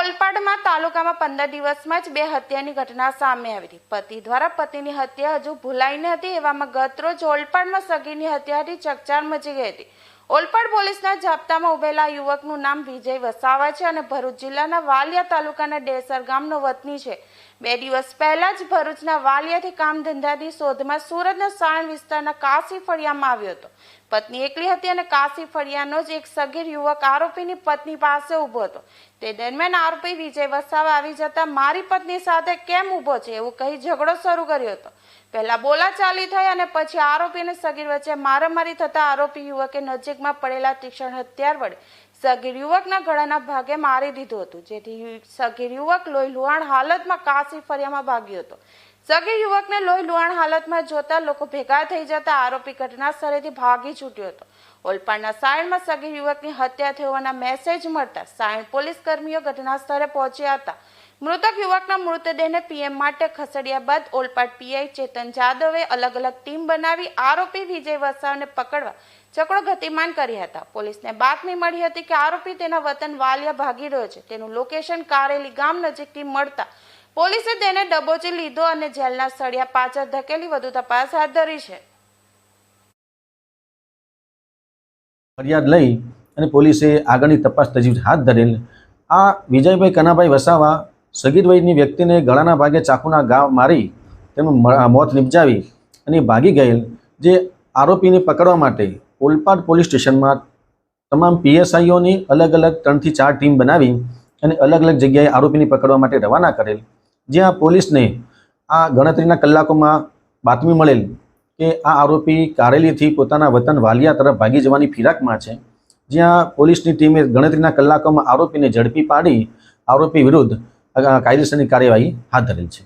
ઓલપાડમાં તાલુકામાં પંદર દિવસમાં જ બે હત્યાની ઘટના સામે આવી હતી. પતિ દ્વારા પતિની હત્યા હજુ ભૂલાઈ ન હતી એવામાં ગતરોજ ઓલપાડમાં સગીરની હત્યાથી ચકચાર મચી ગઈ હતી. ઓલપાડ પોલીસના જાપ્તામાં ઉભેલા યુવકનું નામ વિજય વસાવા છે અને ભરૂચ જિલ્લાના વાલિયા તાલુકાના ડેસર ગામનો વતની છે. બે દિવસ પહેલા જ ભરૂચના વાલિયાથી કામ ધંધાની શોધમાં સુરતના સાણ વિસ્તારના કાશી ફળિયામાં આવ્યો હતો. પત્ની એકલી હતી અને કાશી ફળિયાનો જ એક સગીર યુવક આરોપીની પત્ની પાસે ઊભો હતો. તે દરમિયાન આરોપી વિજય વસાવા આવી જતા મારી પત્ની સાથે કેમ ઊભો છે એવું કહી ઝઘડો શરૂ કર્યો હતો. પહેલા બોલાચાલી થઈ અને પછી આરોપી અને સગીર વચ્ચે મારામારી થતા આરોપી યુવકે નજીકમાં પડેલા તીક્ષ્ણ હથિયાર વડે સગીર યુવકના ગળાના ભાગે મારી દીધું હતું. જેથી સગીર યુવક લોહી લુહાણ હાલતમાં કાશી ફરિયામાં ભાગ્યો હતો. સગીર યુવકને લોહી લુહાણ હાલતમાં જોતા લોકો ભેગા થઈ જતા આરોપી ઘટના સ્થળેથી ભાગી છૂટ્યો હતો. ઓલપાડના સાયણમાં સગીર યુવકની હત્યા થઈ હોવાના મેસેજ મળતા સાયણ પોલીસ કર્મીઓ ઘટના સ્થળે પહોંચ્યા હતા. મૃતક યુવકના મૃતદેહને પીએમ માટે ખસેડ્યા બાદ ઓલપાડ પીઆઈ ચેતન જાદવે અલગ અલગ ટીમ બનાવી આરોપી વિજય વસાવને પકડવા ચક્રો ગતિમાન કર્યા હતા. પોલીસને બાતમી મળી હતી કે આરોપી તેના વતન વાલિયા ભાગી રહ્યો છે. તેનું લોકેશન કારેલી ગામ નજીકથી મળતા પોલીસે તેને ડબોચી લીધો અને જેલના સળિયા પાછળ ધકેલી વધુ તપાસ હાથ ધરી છે. ફરિયાદ લઈ અને પોલીસે આગળની તપાસ તજવીજ હાથ ધરેલ. આ વિજયભાઈ કનાભાઈ વસાવા સગીરભાઈની વ્યક્તિને ગળાના ભાગે ચાકુના ગા મારી તેનું મોત નિપજાવી અને ભાગી ગયેલ, જે આરોપીને પકડવા માટે ઓલપાડ પોલીસ સ્ટેશનમાં તમામ પીએસઆઈઓની અલગ અલગ ત્રણથી ચાર ટીમ બનાવી અને અલગ અલગ જગ્યાએ આરોપીને પકડવા માટે રવાના કરેલ. જ્યાં પોલીસને આ ગણતરીના કલાકોમાં બાતમી મળેલ કે આ આરોપી કારેલીથી પોતાના વતન વાલિયા તરફ ભાગી જવાની ફિરાકમાં છે. જ્યાં પોલીસની ટીમે ગણતરીના કલાકોમાં આરોપીને ઝડપી પાડી આરોપી વિરુદ્ધ કાયદેસરની કાર્યવાહી હાથ ધરેલ છે.